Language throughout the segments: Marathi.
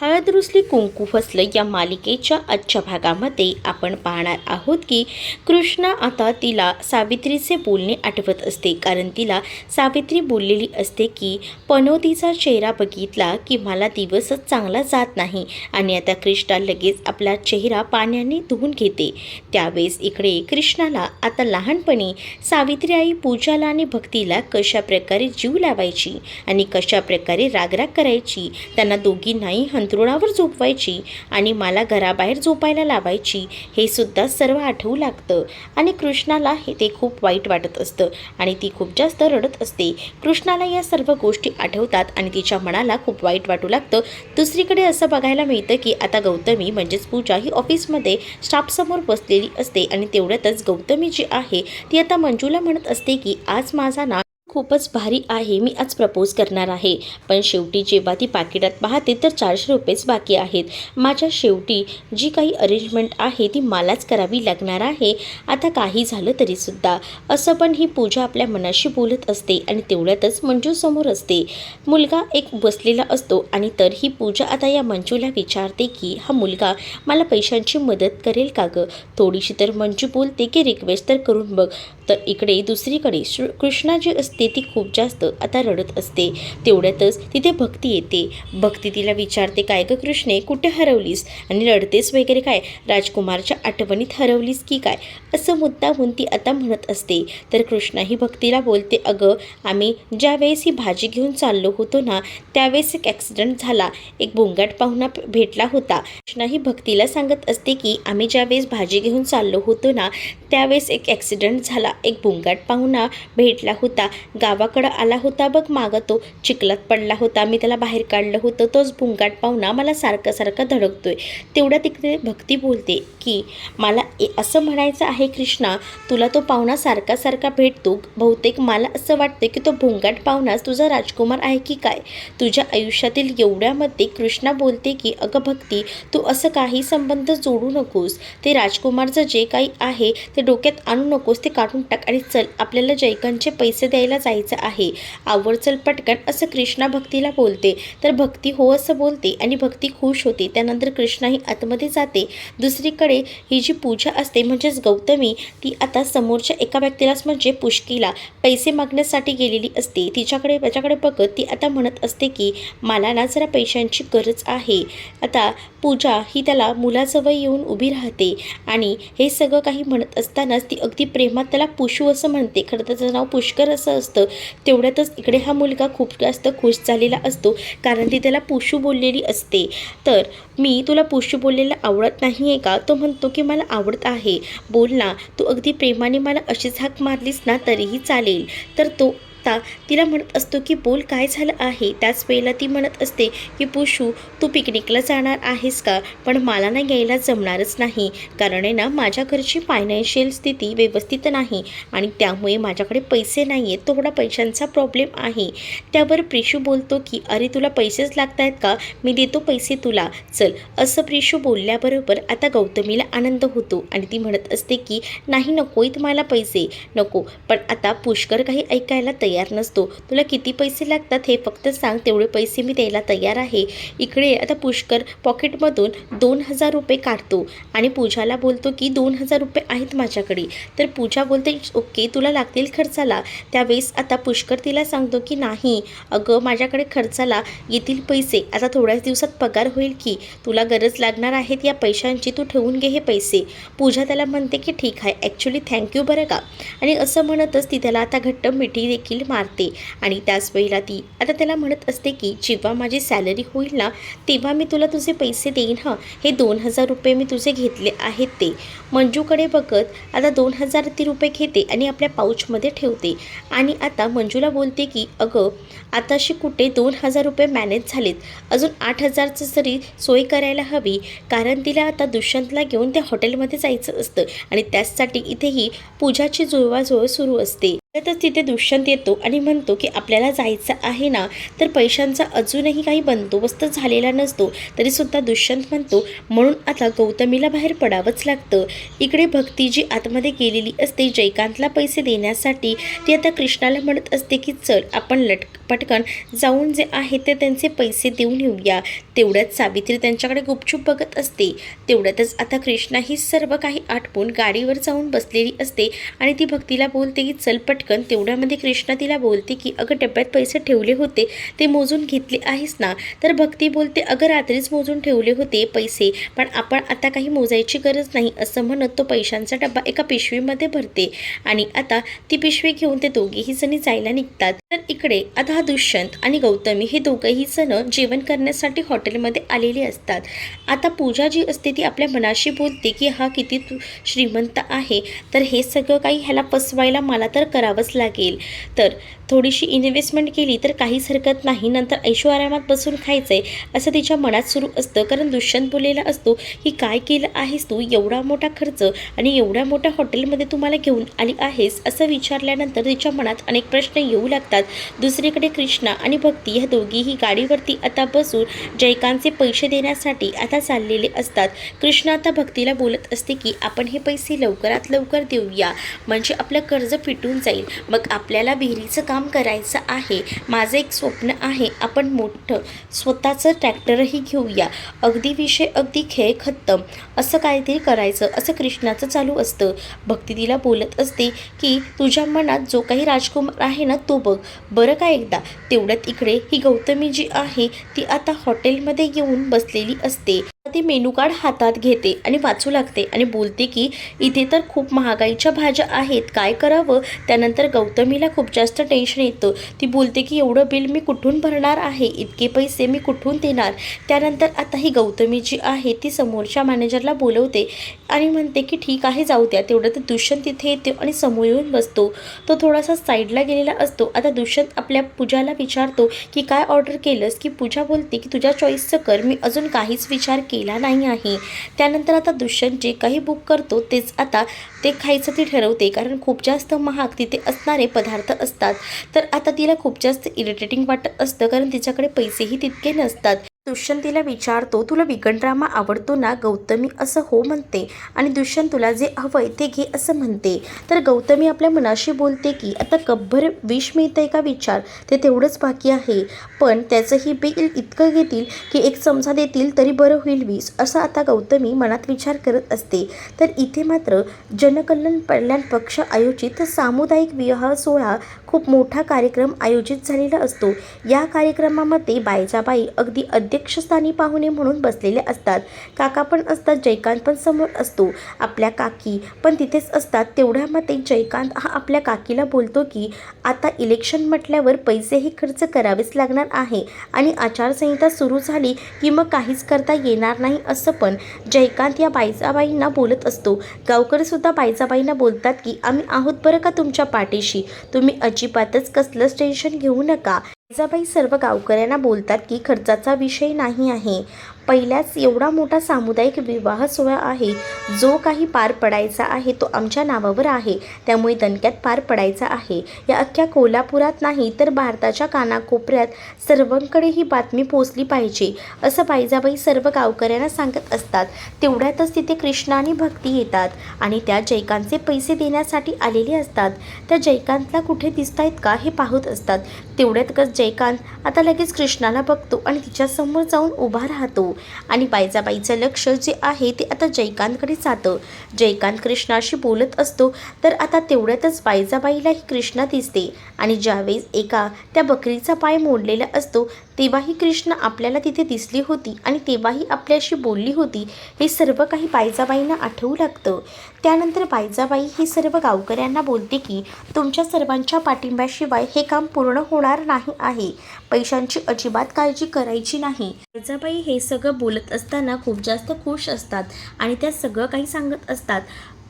हळद रुसली कुंकू फसलं या मालिकेच्या आजच्या भागामध्ये आपण पाहणार आहोत की कृष्णा आता तिला सावित्रीचे बोलणे आठवत असते. कारण तिला सावित्री बोललेली असते की पनोतीचा चेहरा बघितला की मला दिवसच चांगला जात नाही आणि आता कृष्णा लगेच आपला चेहरा पाण्याने धुवून घेते. त्यावेळेस इकडे कृष्णाला आता लहानपणी सावित्री आई पूजाला आणि भक्तीला कशा प्रकारे जीव लावायची आणि कशा प्रकारे रागराग करायची त्यांना दोघींनाही अंथरुणावर झोपवायची आणि मला घराबाहेर झोपायला लावायची हे सुद्धा सर्व आठवू लागतं. आणि कृष्णाला हे ते खूप वाईट वाटत असतं आणि ती खूप जास्त रडत असते. कृष्णाला या सर्व गोष्टी आठवतात आणि तिच्या मनाला खूप वाईट वाटू लागतं. दुसरीकडे असं बघायला मिळतं की आता गौतमी म्हणजेच पूजा ही ऑफिसमध्ये स्टाफसमोर बसलेली असते आणि तेवढ्यातच गौतमी जी आहे ती आता मंजूला म्हणत असते की आज माझा ना खूपच भारी आहे मी आज प्रपोज करणार आहे. पण शेवटी जेव्हा ती पाकिटात पाहते तर चारशे रुपयेच बाकी आहेत. माझ्या शेवटी जी काही अरेंजमेंट आहे ती मलाच करावी लागणार आहे. आता काही झालं तरीसुद्धा. असं पण ही पूजा आपल्या मनाशी बोलत असते आणि तेवढ्यातच मंजूसमोर असते. मुलगा एक बसलेला असतो आणि तर ही पूजा आता या मंजूला विचारते की हा मुलगा मला पैशांची मदत करेल का गं? थोडीशी तर मंजू बोलते की रिक्वेस्ट तर करून बघ. तर इकडे दुसरीकडे श्र कृष्णा जी असते. ती खूप जास्त आता रडत असते. तेवढ्यातच तिथे भक्ती येते. भक्ती तिला विचारते काय गं कृष्णे कुठे हरवलीस? आणि रडतेस वगैरे काय? राजकुमारच्या आठवणीत हरवलीस की काय? असं मुद्दाहून ती आता म्हणत असते. तर कृष्णा ही भक्तीला बोलते अगं आम्ही ज्यावेळेस ही भाजी घेऊन चाललो होतो ना त्यावेळेस एक ॲक्सिडेंट झाला. एक बोंगाट पाहुणा भेटला होता. कृष्णा ही भक्तीला सांगत असते की आम्ही ज्यावेळेस भाजी घेऊन चाललो होतो ना त्यावेळेस एक ॲक्सिडेंट झाला. एक बोंगाट पाहुणा भेटला होता. गावाकडं आला होता बघ मागं तो. चिखलात पडला होता. मी त्याला बाहेर काढलं होतं. तोच भुंगाट पाहुणा मला सारखं सारखं धडकतोय. तेवढ्या तिकडे भक्ती बोलते की मला ए- असं म्हणायचं आहे कृष्णा तुला तो पाहुणा सारखा सारखा भेटतो. बहुतेक मला असं वाटतं की तो भोंगाट पाहुणाच तुझा राजकुमार आहे की काय? तुझ्या आयुष्यातील एवढ्यामध्ये कृष्णा बोलते की अगं भक्ती तू असं काही संबंध जोडू नकोस. ते राजकुमारचं जे काही आहे ते डोक्यात आणू नकोस. ते काढून टाक आणि चल. आपल्याला जयकनचे पैसे द्यायला जायचं आहे. आवर चल पटकन असं कृष्णा भक्तीला बोलते. तर भक्ती हो असं बोलते आणि भक्ती खुश होते. त्यानंतर कृष्णा ही आतमध्ये जाते. दुसरीकडे ही जी पूजा असते म्हणजेच गौतमी ती आता समोरच्या एका व्यक्तीलाच म्हणजे पुष्कीला पैसे मागण्यासाठी गेलेली असते. तिच्याकडे त्याच्याकडे बघत ती आता म्हणत असते की मला ना जरा पैशांची गरज आहे. आता पूजा ही त्याला मुलाजवळ येऊन उभी राहते आणि हे सगळं काही म्हणत असतानाच ती अगदी प्रेमात त्याला पुशू असं म्हणते. खरं तर त्याचं नाव पुष्कर असं असतं. तेवढ्यातच इकडे हा मुलगा खूप जास्त खुश झालेला असतो कारण ती त्याला पुशू बोललेली असते. तर मी तुला पुशू बोललेलं आवडत नाही आहे का? तो म्हणतो की मला आवडत आहे. बोल ना. तू अगदी प्रेमाने मला अशीच हाक मारलीस ना तरीही चालेल. तर तो आता तिला म्हणत असतो की बोल काय झालं आहे? त्याच वेळेला ती म्हणत असते की पुशू तू पिकनिकला जाणार आहेस का? पण मला ना यायला जमणारच नाही. कारण आहे ना माझ्या घरची फायनान्शियल स्थिती व्यवस्थित नाही आणि त्यामुळे माझ्याकडे पैसे नाही आहेत थोडा पैशांचा प्रॉब्लेम आहे. त्यावर प्रिशू बोलतो की अरे तुला पैसेच लागत आहेत का? मी देतो पैसे तुला. चल. असं प्रिशू बोलल्याबरोबर आता गौतमीला आनंद होतो आणि ती म्हणत असते की नाही नकोत मला पैसे. नको. पण आता पुष्कर काही ऐकायला तयार तयार नसतो. तुला किती पैसे लागतात हे फक्त सांग तेवढे पैसे मी द्यायला तयार आहे. इकडे आता पुष्कर पॉकेटमधून दोन हजार रुपये काढतो आणि पूजाला बोलतो की दोन हजार रुपये आहेत माझ्याकडे. तर पूजा बोलते ओके तुला लागतील खर्चाला. त्यावेळेस आता पुष्कर तिला सांगतो की नाही अगं माझ्याकडे खर्चाला येतील पैसे. आता थोड्याच दिवसात पगार होईल की. तुला गरज लागणार आहेत या पैशांची तू ठेवून घे हे पैसे. पूजा त्याला म्हणते की ठीक आहे ॲक्च्युली थँक्यू बरं का. आणि असं म्हणतच ती त्याला आता घट्ट मिठी देखील मारते. आणि त्याच वेळेला ती आता त्याला म्हणत असते की जेव्हा माझी सॅलरी होईल ना तेव्हा मी तुला तुझे पैसे देईन हां. हे दोन हजार रुपये मी तुझे घेतले आहेत ते. मंजूकडे बघत आता दोन हजार ती रुपये घेते आणि आपल्या पाऊचमध्ये ठेवते. आणि आता मंजूला बोलते की अगं आताशी कुठे दोन हजार रुपये मॅनेज झालेत. अजून आठ हजारचं जरी सोय करायला हवी कारण तिला आता दुष्यंतला घेऊन त्या हॉटेलमध्ये जायचं असतं. आणि त्याचसाठी इथेही पूजाची जुळवाजुळव सुरू असते. त्यातच तिथे दुष्यंत येतो आणि म्हणतो की आपल्याला जायचं आहे ना तर पैशांचा अजूनही काही बंदोबस्त झालेला नसतो. तरीसुद्धा दुष्यंत म्हणतो म्हणून आता गौतमीला बाहेर पडावंच लागतं. इकडे भक्ती जी आतमध्ये गेलेली असते जयकांतला पैसे देण्यासाठी ती आता कृष्णाला म्हणत असते की चल आपण लट पटकन जाऊन जे आहे ते त्यांचे पैसे देऊन येऊया. तेवढ्यात सावित्री त्यांच्याकडे गुपचूप बघत असते. तेवढ्यातच आता कृष्णा ही सर्व काही आटपून गाडीवर जाऊन बसलेली असते आणि ती भक्तीला बोलते की चल पटकन तेवढ्यामध्ये कृष्णा तिला बोलते की अगं डब्यात पैसे ठेवले होते ते मोजून घेतले आहेस ना? तर भक्ती बोलते अगं रात्रीच मोजून ठेवले होते पैसे पण आपण आता काही मोजायची गरज नाही असं म्हणत तो पैशांचा डब्बा एका पिशवीमध्ये भरते. आणि आता ती पिशवी घेऊन ते दोघेही जणी जायला निघतात. तर इकडे आता हा दुष्यंत आणि गौतमी हे दोघंही जण जेवण करण्यासाठी हॉटेलमध्ये आलेले असतात. आता पूजा जी असते ती आपल्या मनाशी बोलते की हा किती श्रीमंत आहे तर हे सगळं काही ह्याला फसवायला मला तर करावं करावंच लागेल. तर थोडीशी इन्व्हेस्टमेंट केली तर काहीच हरकत नाही. नंतर ऐशो आरामात बसून खायचंय असं तिच्या मनात सुरू असतं. कारण दुष्यंत बोललेला असतो की काय केलं आहेस तू? एवढा मोठा खर्च आणि एवढ्या मोठ्या हॉटेलमध्ये तुम्हाला घेऊन आली आहेस? असं विचारल्यानंतर तिच्या मनात अनेक प्रश्न येऊ लागतात. दुसरीकडे कृष्णा आणि भक्ती ह्या दोघीही गाडीवरती आता बसून जयकांतचे पैसे देण्यासाठी आता चाललेले असतात. कृष्णा आता भक्तीला बोलत असते की आपण हे पैसे लवकरात लवकर देऊया. म्हणजे आपलं कर्ज फिटून जाईल. मग आपल्याला विहिरीचं काम काम करायचं आहे. माझं एक स्वप्न आहे. आपण मोठं स्वतःचं ट्रॅक्टरही घेऊया. अगदी विषय अगदी खेळ खत्तम असं काहीतरी करायचं. असं कृष्णाचं चालू असतं. भक्ती तिला बोलत असते की तुझ्या मनात जो काही राजकुमार आहे ना तो बघ. बरं का एकदा? तेवढ्यात इकडे ही गौतमी जी आहे. ती आता हॉटेलमध्ये येऊन बसलेली असते. ती मेनू कार्ड हातात घेते आणि वाचू लागते आणि बोलते की इथे तर खूप महागाईच्या भाज्या आहेत काय करावं? त्यानंतर गौतमीला खूप जास्त टेन्शन येतं. ती बोलते की एवढं बिल मी कुठून भरणार आहे? इतके पैसे मी कुठून देणार? त्यानंतर आता ही गौतमी जी आहे ती समोरच्या मॅनेजरला बोलवते आणि म्हणते की ठीक आहे जाऊ द्या. तेवढं तर दुष्यंत तिथे येतो आणि समोर येऊन बसतो. तो थोडासा साईडला गेलेला असतो. आता दुष्यंत आपल्या पूजाला विचारतो की काय ऑर्डर केलंस? की पूजा बोलते की तुझ्या चॉईसचं कर. मी अजून काहीच विचार केला केला नाही आहे. त्यानंतर आता दुष्यंत जे काही बुक करतो तेच आता ते खायचं ती ठरवते. कारण खूप जास्त महाग तिथे असणारे पदार्थ असतात. तर आता तिला खूप जास्त इरिटेटिंग वाटत असतं. कारण तिच्याकडे पैसेही तितके नसतात. दुष्यंत तिला विचारतो तुला विकन ड्रामा आवडतो ना गौतमी असं हो म्हणते आणि दुष्यंत तुला जे हवंय ते घे असं म्हणते. तर गौतमी आपल्या मनाशी बोलते की आता कपभर विष मिळतंय का विचार? ते तेवढंच बाकी आहे. पण त्याचंही बिल इतकं घेतील की एक चमचा देतील तरी बरं होईल वीस असं आता गौतमी मनात विचार करत असते. तर इथे मात्र जनकल्याण कल्याण पक्ष आयोजित सामुदायिक विवाह सोहळा खूप मोठा कार्यक्रम आयोजित झालेला असतो. या कार्यक्रमामध्ये बायजाबाई अगदी अध्यक्षस्थानी पाहुणे म्हणून बसलेले असतात. काका पण असतात जयकांत पण समोर असतो. आपल्या काकी पण तिथेच असतात. तेवढ्यामध्ये जयकांत हा आपल्या काकीला बोलतो की आता इलेक्शन म्हटल्यावर पैसेही खर्च करावेच लागणार आहे आणि आचारसंहिता सुरू झाली की मग काहीच करता येणार नाही असं पण जयकांत या बायजाबाईंना बोलत असतो. गावकरीसुद्धा बायजाबाईंना बोलतात की आम्ही आहोत बरं का तुमच्या पाठीशी? तुम्ही अजिबातच कसलंच टेन्शन घेऊ नका. जाबाई सर्व गावकऱ्यांना बोलतात की खर्चाचा विषय नाही आहे. पहिल्याच एवढा मोठा सामुदायिक विवाह सोहळा आहे जो काही पार पडायचा आहे तो आमच्या नावावर आहे. त्यामुळे दणक्यात पार पडायचा आहे. या अख्ख्या कोल्हापुरात नाही तर भारताच्या कानाकोपऱ्यात सर्वांकडे ही बातमी पोचली पाहिजे असं बाईजाबाई सर्व गावकऱ्यांना सांगत असतात. तेवढ्यातच तिथे कृष्णा आणि भक्ती येतात आणि त्या जयकांतचे पैसे देण्यासाठी आलेले असतात. त्या जयकांतला कुठे दिसत आहेत का हे पाहत असतात. तेवढ्यातच जयकांत आता लगेच कृष्णाला बघतो आणि तिच्यासमोर जाऊन उभा राहतो. आणि बाईजाबाईचं लक्ष जे आहे ते आता जयकांतकडे जातं. जयकांत कृष्णाशी बोलत असतो तर आता तेवढ्यातच बाईजाबाईलाही कृष्णा दिसते. आणि ज्यावेळेस एका त्या बकरीचा पाय मोडलेला असतो तेव्हाही कृष्ण आपल्याला तिथे दिसली होती आणि तेव्हाही आपल्याशी बोलली होती. हे सर्व काही बायजाबाईंना आठवू लागतं. त्यानंतर बायजाबाई हे सर्व गावकऱ्यांना बोलते की तुमच्या सर्वांच्या पाठिंब्याशिवाय हे काम पूर्ण होणार नाही आहे. पैशांची अजिबात काळजी करायची नाही. बायजाबाई हे सगळं बोलत असताना खूप जास्त खुश असतात आणि त्या सगळं काही सांगत असतात.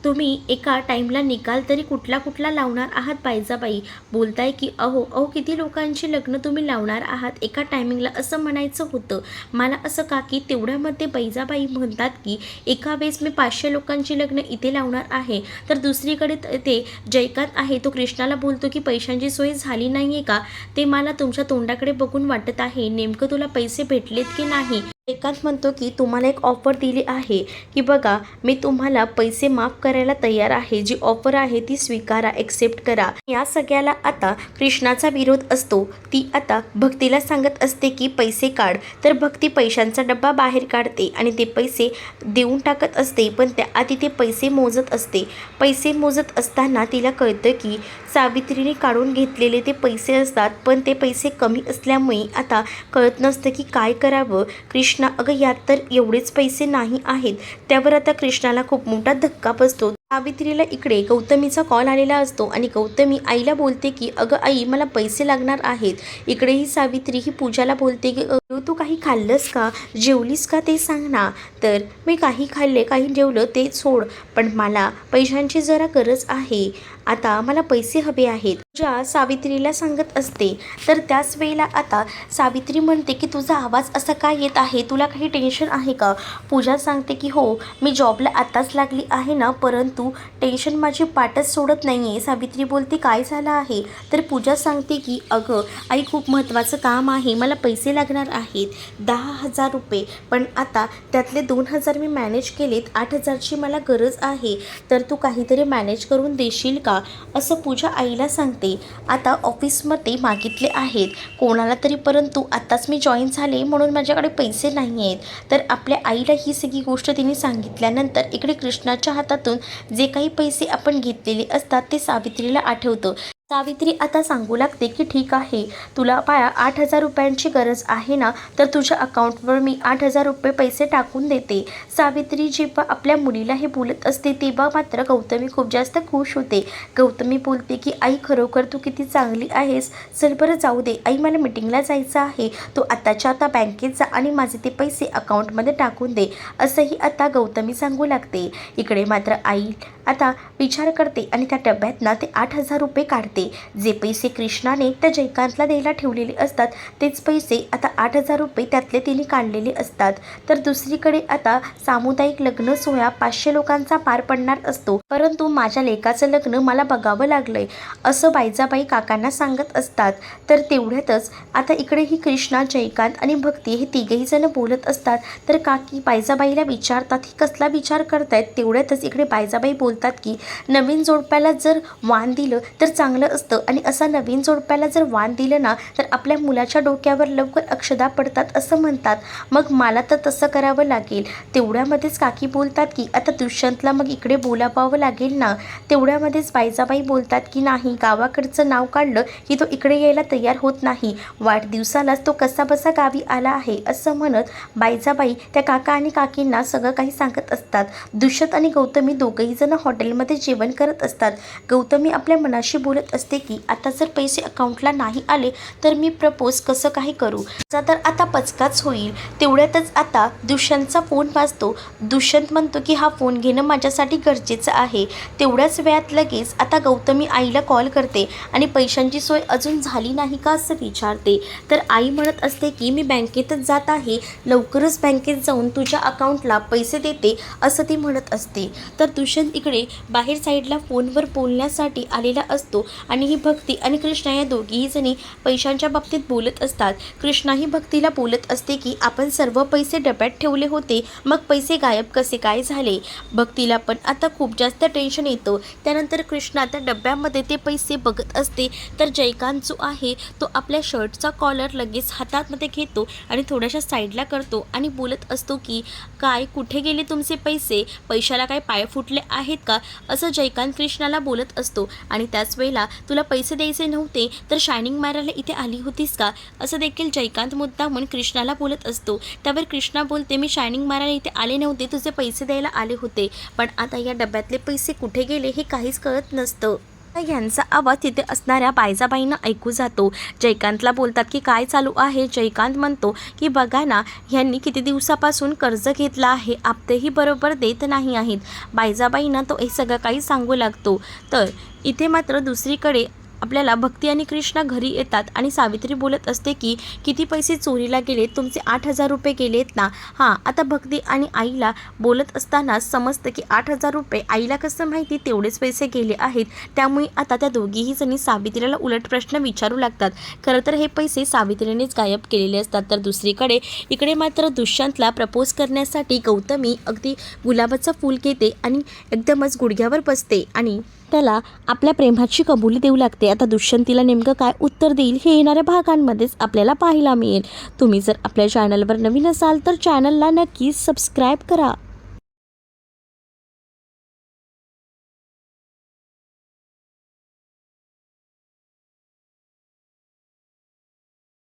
तुम्ही एका टाईमला निकाल तरी कुठला कुठला लावणार आहात बाईजाबाई बोलताय की अहो अहो किती लोकांची लग्न तुम्ही लावणार आहात? एका टायमिंगला असं म्हणायचं होतं. मला असं का की तेवढ्यामध्ये बैजाबाई म्हणतात की एका वेळेस मी पाचशे लोकांची लग्न इथे लावणार आहे. तर दुसरीकडे ते जयकांत आहे. तो कृष्णाला बोलतो की पैशांची सोय झाली नाही आहे का? ते मला तुमच्या तोंडाकडे बघून वाटत आहे. नेमकं तुला पैसे भेटलेत की नाही? एकांत म्हणतो की तुम्हाला एक ऑफर दिली आहे की बघा मी तुम्हाला पैसे माफ करायला तयार आहे. जी ऑफर आहे ती स्वीकारा एक्सेप्ट करा. या सगळ्याला आता कृष्णाचा विरोध असतो. ती आता भक्तीला सांगत असते की पैसे काढ. तर भक्ती पैशांचा डब्बा बाहेर काढते आणि ते पैसे देऊन टाकत असते पण त्याआधी ते पैसे मोजत असते. पैसे मोजत असताना तिला कळतं की सावित्रीने काढून घेतलेले ते पैसे असतात पण ते पैसे कमी असल्यामुळे आता कळत नसतं की काय करावं. कृष्ण कृष्णा अगं यात तर एवढेच पैसे नाही आहेत. त्यावर आता कृष्णाला खूप मोठा धक्का बसतो. सावित्रीला इकडे गौतमीचा कॉल आलेला असतो आणि गौतमी आईला बोलते की अगं आई मला पैसे लागणार आहेत. इकडे ही सावित्री ही पूजाला बोलते की तू तू काही खाल्लंस का? जेवलीस का ते सांग ना. तर मी काही खाल्ले काही जेवलं ते सोड. पण मला पैशांची जरा गरज आहे. आता मला पैसे हवे आहेत. तुझ्या सावित्रीला सांगत असते. तर त्याच वेळेला आता सावित्री म्हणते की तुझा आवाज असा काय येत आहे? तुला काही टेन्शन आहे का? पूजा सांगते की हो मी जॉबला आताच लागली आहे ना परंतु टेन्शन माझी पाठच सोडत नाही आहे सावित्री बोलते काय झालं आहे? तर पूजा सांगते की अगं आई खूप महत्त्वाचं काम आहे. मला पैसे लागणार आहेत. दहा हजार रुपये. पण आता त्यातले दोन हजार मी मॅनेज केलेत आठ हजारची मला गरज आहे. तर तू काहीतरी मॅनेज करून देशील का? असं पूजा आईला सांगते. आता ऑफिसमध्ये मागितले आहेत. कोणाला तरी परंतु आत्ताच मी जॉईन झाले म्हणून माझ्याकडे पैसे नाही आहेत तर आपल्या आईला ही सगळी गोष्ट तिने सांगितल्यानंतर इकडे कृष्णाच्या हातातून जे काही पैसे आपण घेतलेले असतात ते सावित्रीला आठवतं. सावित्री आता सांगू लागते की ठीक आहे तुला पाया आठ हजार रुपयांची गरज आहे ना तर तुझ्या अकाउंटवर मी आठ हजार रुपये पैसे टाकून देते. सावित्री जेव्हा आपल्या मुलीला हे बोलत असते तेव्हा मात्र गौतमी खूप जास्त खुश होते. गौतमी बोलते की आई खरोखर तू किती चांगली आहेस. चल बरं जाऊ दे. आई मला मिटिंगला जायचं आहे. तू आताच्या आता बँकेत जा आणि माझे ते पैसे अकाउंटमध्ये टाकून दे. असंही आता गौतमी सांगू लागते. इकडे मात्र आई आता विचार करते आणि त्या डब्यातनं ते आठ हजार रुपये काढते. जे पैसे कृष्णाने त्या जयकांतला द्यायला ठेवलेले असतात तेच पैसे आता आठ हजार रुपये त्यातले तिने काढलेले असतात. तर दुसरीकडे आता सामुदायिक लग्न सोहळा पाचशे लोकांचा पार पडणार असतो. परंतु माझ्या लेकाचं लग्न मला बघावं लागलंय असं बायजाबाई काकांना सांगत असतात. तर तेवढ्यातच आता इकडे ही कृष्णा जयकांत आणि भक्ती हे तिघेही जण बोलत असतात. तर काकी बायजाबाईला विचारतात ही कसला विचार करतायत? तेवढ्यातच इकडे बायजाबाई बोलतात की नवीन जोडप्याला जर वाण दिलं तर चांगलं असतं. आणि असा नवीन जोडप्याला जर वाण दिलं ना तर आपल्या मुलाच्या डोक्यावर लवकर अक्षदा पडतात असं म्हणतात. मग मला तर तसं करावं लागेल. तेवढ्यामध्येच काकी बोलतात की आता दुष्यंतला मग इकडे बोलावावं लागेल ना? तेवढ्यामध्येच बायजाबाई बोलतात की नाही गावाकडचं नाव काढलं की तो इकडे यायला तयार होत नाही. वाढदिवसालाच तो कसाबसा गावी आला आहे असं म्हणत बायजाबाई त्या काका आणि काकींना सगळं काही सांगत असतात. दुष्यंत आणि गौतमी दोघंही जण हॉटेलमध्ये जेवण करत असतात. गौतमी आपल्या मनाशी बोलत असते की आता जर पैसे अकाउंटला नाही आले तर मी प्रपोज कसं काही करू? त्याचा तर आता पचकाच होईल. तेवढ्यातच आता दुष्यंतचा फोन वाजतो. दुष्यंत म्हणतो की हा फोन घेणं माझ्यासाठी गरजेचं आहे. तेवढ्याच वेळात लगेच आता गौतमी आईला कॉल करते आणि पैशांची सोय अजून झाली नाही का असं विचारते. तर आई म्हणत असते की मी बँकेतच जात आहे. लवकरच बँकेत जाऊन तुझ्या अकाउंटला पैसे देते असं ती म्हणत असते. तर दुष्यंत इकडे बाहेर साईडला फोनवर बोलण्यासाठी आलेला असतो. आणि ही भक्ती आणि कृष्णा या दोघीही जणी पैशांच्या बाबतीत बोलत असतात. कृष्णा ही भक्तीला बोलत असते की आपण सर्व पैसे डब्यात ठेवले होते मग पैसे गायब कसे काय झाले? भक्तीला पण आता खूप जास्त टेन्शन येतं. त्यानंतर कृष्णा त्या डब्यामध्ये ते पैसे बघत असते. तर जयकांत जो आहे तो आपल्या शर्टचा कॉलर लगेच हातामध्ये घेतो आणि थोड्याशा साईडला करतो आणि बोलत असतो की काय कुठे गेले तुमचे पैसे? पैशाला काय पाय फुटले आहेत का? असं जयकांत कृष्णाला बोलत असतो. आणि त्याच वेळेला तुला पैसे द्यायचे नव्हते तर शायनिंग मारायला इथे आली होतीस का? असं देखील जयकांत मुद्दा म्हणून कृष्णाला बोलत असतो. त्यावर कृष्णा बोलते मी शायनिंग मारायला इथे आले नव्हते तुझे पैसे द्यायला आले होते. पण आता या डब्यातले पैसे कुठे गेले हे काहीच कळत नसतं. यांचा आवाज तिथे असणाऱ्या बायजाबाईंना ऐकू जातो. जयकांतला बोलतात की काय चालू आहे? जयकांत म्हणतो की बघा ना ह्यांनी किती दिवसापासून कर्ज घेतलं आहे. आपतेही बरोबर देत नाही आहेत. बायजाबाईंना तो हे सगळं काही सांगू लागतो. तर इथे मात्र दुसरीकडे आपल्याला भक्ती आणि कृष्णा घरी येतात आणि सावित्री बोलत असते की किती पैसे चोरीला गेलेत तुमचे आठ हजार रुपये गेलेत ना? हां आता भक्ती आणि आईला बोलत असताना समजतं की आठ हजार रुपये आईला कसं माहिती तेवढेच पैसे गेले आहेत. त्यामुळे आता त्या दोघीही जणी सावित्रीला उलट प्रश्न विचारू लागतात. खरं तर हे पैसे सावित्रीनेच गायब केलेले असतात. तर दुसरीकडे इकडे मात्र दुष्यंतला प्रपोज करण्यासाठी गौतमी अगदी गुलाबाचं फूल घेते आणि एकदमच गुडघ्यावर बसते आणि त्याला आपल्या प्रेमाची कबुली देऊ लागते. आता दुष्यंतीला नेमकं काय उत्तर देईल हे येणाऱ्या भागांमध्येच आपल्याला पाहायला मिळेल. तुम्ही जर आपल्या चॅनलवर नवीन असाल तर चॅनलला नक्कीच सबस्क्राईब करा.